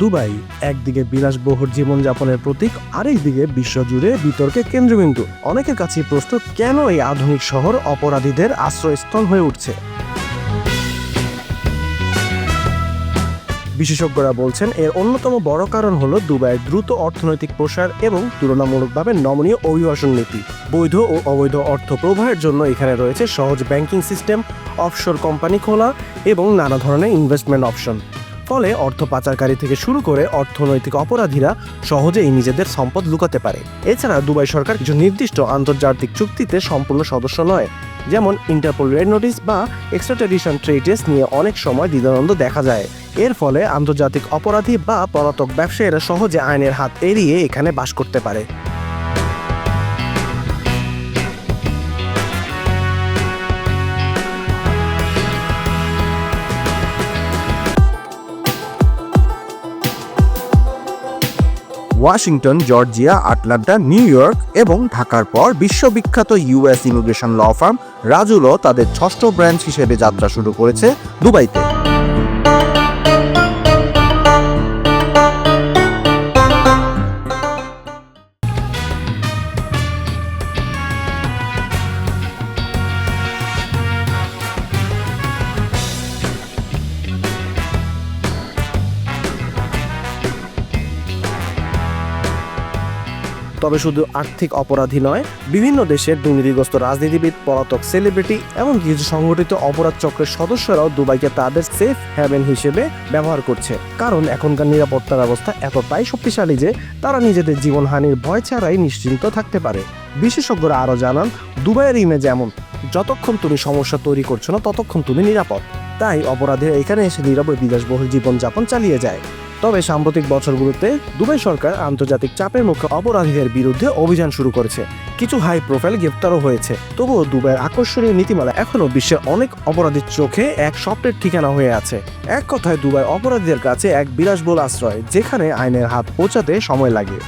Dubai. একদিকে বিলাসবহুল জীবনযাপনের প্রতীক, আরেকদিকে বিশ্বজুড়ে বিতর্কে কেন্দ্রবিন্দু। অনেকের কাছে প্রশ্ন, কেন এই আধুনিক শহর অপরাধীদের আশ্রয়স্থল হয়ে উঠছে? বিশেষজ্ঞরা বলছেন, এর অন্যতম বড় কারণ হলো দুবাইয়ের দ্রুত অর্থনৈতিক প্রসার এবং তুলনামূলকভাবে নমনীয় অভিবাসন নীতি। বৈধ ও অবৈধ অর্থ প্রবাহের জন্য এখানে রয়েছে সহজ ব্যাংকিং সিস্টেম, অফশোর কোম্পানি খোলা এবং নানা ধরনের ইনভেস্টমেন্ট অপশন ফলে অর্থ পাচারকারী থেকে শুরু করে অর্থনৈতিক অপরাধীরা সহজেই নিজেদের সম্পদ লুকাতে পারে। এছাড়া দুবাই সরকার কিছু নির্দিষ্ট আন্তর্জাতিক চুক্তিতে সম্পূর্ণ সদস্য নয়, যেমন ইন্টারপোল রেড নোটিস বা এক্সট্রাডিশন ট্রেটেস নিয়ে অনেক সময় দ্বিধাদ্বন্দ্ব দেখা যায়। এর ফলে আন্তর্জাতিক অপরাধী বা পলাতক ব্যবসায়ীরা সহজে আইনের হাত এড়িয়ে এখানে বাস করতে পারে। Washington, Georgia, Atlanta, New York এবং ঢাকার পর বিশ্ববিখ্যাত ইউএস ইমিগ্রেশন ল ফার্ম রাজুলও তাদের ষষ্ঠ ব্রাঞ্চ হিসেবে যাত্রা শুরু করেছে দুবাইতে। তবে শুধু আর্থিক অপরাধী নয়, বিভিন্ন দেশের দুর্নীতিগ্রস্ত রাজনীতিবিদ, পলাতক সেলিব্রিটি এমনকি কিছু সংগঠিত অপরাধ চক্রের সদস্যরাও দুবাইকে তাদের সেফ হ্যাভেন হিসেবে ব্যবহার করছে। কারণ এখনকার নিরাপত্তা ব্যবস্থা এতটাই শক্তিশালী যে তারা নিজেদের জীবনহানির ভয় ছাড়াই নিশ্চিন্ত থাকতে পারে। বিশেষজ্ঞরা আরও জানান, দুবাইয়ের ইমেজ এমন, যতক্ষণ তুমি সমস্যা তৈরি করছ না, ততক্ষণ তুমি নিরাপদ। তাই অপরাধীরা এখানে এসে নীরবে বিলাসবহুল জীবনযাপন চালিয়ে যায়। তবে সাম্প্রতিক বছরগুলোতে দুবাই সরকার আন্তর্জাতিক চাপের মুখে অপরাধীদের বিরুদ্ধে অভিযান শুরু করেছে। কিছু হাই প্রোফাইল গ্রেপ্তারও হয়েছে। তবুও দুবাইয়ের আকর্ষণীয় নীতিমালা এখনও বিশ্বের অনেক অপরাধীর চোখে এক স্বপ্নের ঠিকানা হয়ে আছে। এক কথায় দুবাই অপরাধীদের কাছে এক বিলাসবহুল আশ্রয়, যেখানে আইনের হাত পৌঁছাতে সময় লাগে।